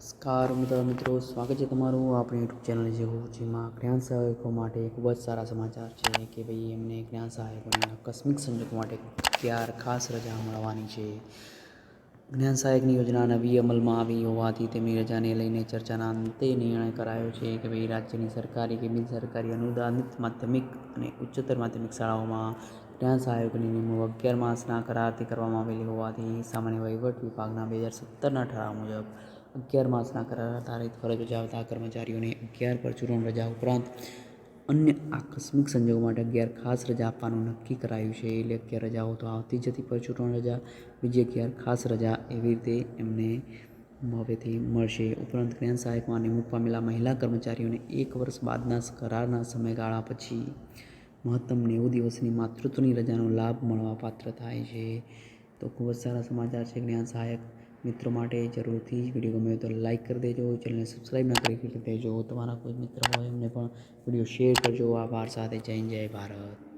નમસ્કાર મિત્રો મિત્રો, સ્વાગત છે તમારું આપણી યુટ્યુબ ચેનલ જેવું જેમાં જ્ઞાન સહાયકો માટે ખૂબ જ સારા સમાચાર છે કે ભાઈ એમને જ્ઞાન સહાયકોને આકસ્મિક સંજોગો માટે ત્યાર ખાસ રજા મળવાની છે. જ્ઞાન સહાયકની યોજના નવી અમલમાં આવી હોવાથી તેમની રજાને લઈને ચર્ચાના અંતે નિર્ણય કરાયો છે કે ભાઈ રાજ્યની સરકારી કે બિન સરકારી અનુદાનિત માધ્યમિક અને ઉચ્ચતર માધ્યમિક શાળાઓમાં જ્ઞાન સહાયકની નિમણૂક અગિયાર માસના કરારથી કરવામાં આવેલી હોવાથી સામાન્ય વહીવટ વિભાગના બે હજાર સત્તરના ઠરાવ મુજબ અગિયાર માસના કરાર આધારિત ફરજ બજાવતા કર્મચારીઓને અગિયાર પરચુરણ રજા ઉપરાંત અન્ય આકસ્મિક સંજોગો માટે અગિયાર ખાસ રજા આપવાનું નક્કી કરાયું છે. એટલે અગિયાર રજાઓ તો આવતી જતી પરચુરણ રજા બીજી અગિયાર ખાસ રજા એવી રીતે એમને હવેથી મળશે. ઉપરાંત જ્ઞાન સહાયકમાં નિમણૂક પામેલા મહિલા કર્મચારીઓને એક વર્ષ બાદના કરારના સમયગાળા પછી મહત્તમ નેવું દિવસની માતૃત્વની રજાનો લાભ મળવા પાત્ર થાય છે. તો ખૂબ જ સારા સમાચાર છે જ્ઞાન સહાયક મિત્રો માટે જરૂરથી જ વીડિયો ગમે તો લાઇક કરી દેજો ચેનલને સબસ્ક્રાઈબ ના કરી દેજો. તમારા કોઈ મિત્ર હોય એમને પણ વીડિયો શેર કરજો. આભાર સાથે જય જય ભારત.